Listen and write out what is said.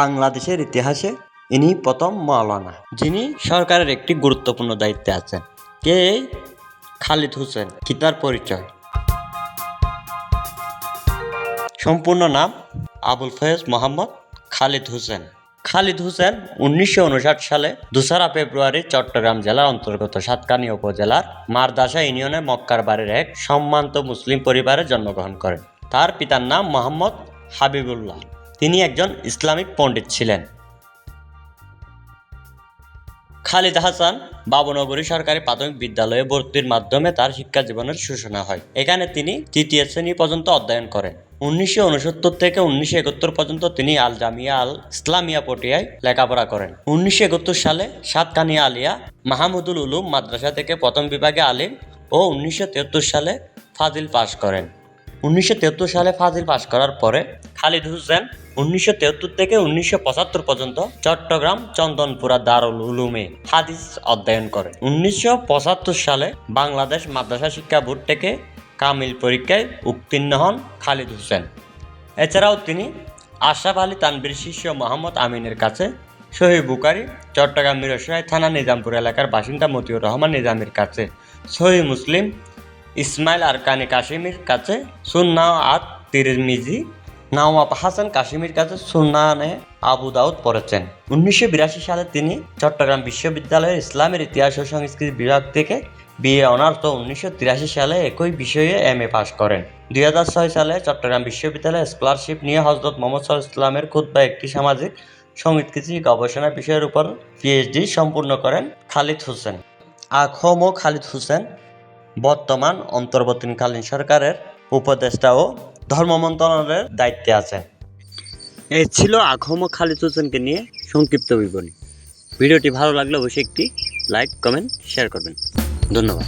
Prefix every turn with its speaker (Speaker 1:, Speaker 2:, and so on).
Speaker 1: বাংলাদেশের ইতিহাসে ইনি প্রথম মাওলানা, যিনি সরকারের একটি গুরুত্বপূর্ণ দায়িত্বে আছেন। কে? খালিদ হোসেন কি তার পরিচয়। সম্পূর্ণ নাম আবুল ফয়েজ মোহাম্মদ খালিদ হোসেন। খালিদ হোসেন উনিশশো উনষাট সালে দোসরা ফেব্রুয়ারি চট্টগ্রাম জেলার অন্তর্গত সাতকানি উপজেলার মারদাসা ইউনিয়নের মক্কার বাড়ির এক সম্মানিত মুসলিম পরিবারে জন্মগ্রহণ করেন। তার পিতার নাম মোহাম্মদ হাবিবুল্লাহ। তিনি একজন ইসলামিক পণ্ডিত ছিলেন। খালিদ হাসান বাবুনগরী সরকারি প্রাথমিক বিদ্যালয়ে ভর্তির মাধ্যমে তার শিক্ষা জীবনের সূচনা হয়। এখানে তিনি তৃতীয় শ্রেণি পর্যন্ত অধ্যয়ন করেন। উনিশশো উনসত্তর থেকে উনিশশো একাত্তর পর্যন্ত তিনি আল জামিয়া আল ইসলামিয়া পটিয়ায় লেখাপড়া করেন। উনিশশো একাত্তর সালে সাতকানিয়া আলিয়া মাহমুদুল উলুম মাদ্রাসা থেকে প্রথম বিভাগে আলিম ও উনিশশো সালে ফাজিল পাশ করেন। উনিশশো সালে ফাজিল পাশ করার পরে খালিদ হোসেন উনিশশো থেকে উনিশশো পঁচাত্তর পর্যন্ত চট্টগ্রাম চন্দনপুরা দারুল উলুমে হাদিস অধ্যয়ন করেন উনিশশো সালে বাংলাদেশ মাদ্রাসা শিক্ষা বোর্ড থেকে কামিল পরীক্ষায় উত্তীর্ণ হন খালিদ হোসেন। এছাড়াও তিনি আশরাফ আলী তানবীর শিষ্য মোহাম্মদ আমিনের কাছে শহীদ বুকারি চট্টগ্রাম মিরসরাই থানা নিজামপুর এলাকার বাসিন্দা মতিউর রহমান নিজামের কাছে শহীদ মুসলিম ইসমাইল আর আরকানি কাশিমির কাছে সুন্না আত তিরমিজি, নাওয়াব হাসান কাশিমির কাছে সুন্নানে আবু দাউদ পড়েছেন। উনিশশো বিরাশি সালে তিনি চট্টগ্রাম বিশ্ববিদ্যালয়ের ইসলামের ইতিহাস ও সংস্কৃতি বিভাগ থেকে বিএ অনার্স ও উনিশশো তিরাশি সালে একই বিষয়ে এম এ পাশ করেন। দুই হাজার ছয় সালে চট্টগ্রাম বিশ্ববিদ্যালয়ে স্কলারশিপ নিয়ে হজরত মোহাম্মদ সাল ইসলামের খুদ্া একটি সামাজিক সংস্কৃতি গবেষণা বিষয়ের উপর পিএইচডি সম্পূর্ণ করেন খালিদ হোসেন। আখম ও খালিদ হোসেন বর্তমান অন্তর্বর্তীকালীন সরকারের উপদেষ্টা ও ধর্ম মন্ত্রণালয়ের দায়িত্বে আছে। এই ছিল আখম ও খালিদ হোসেনকে নিয়ে সংক্ষিপ্ত বিবরণী। ভিডিওটি ভালো লাগলে অবশ্যই একটি লাইক, কমেন্ট শেয়ার করবেন। ধন্যবাদ।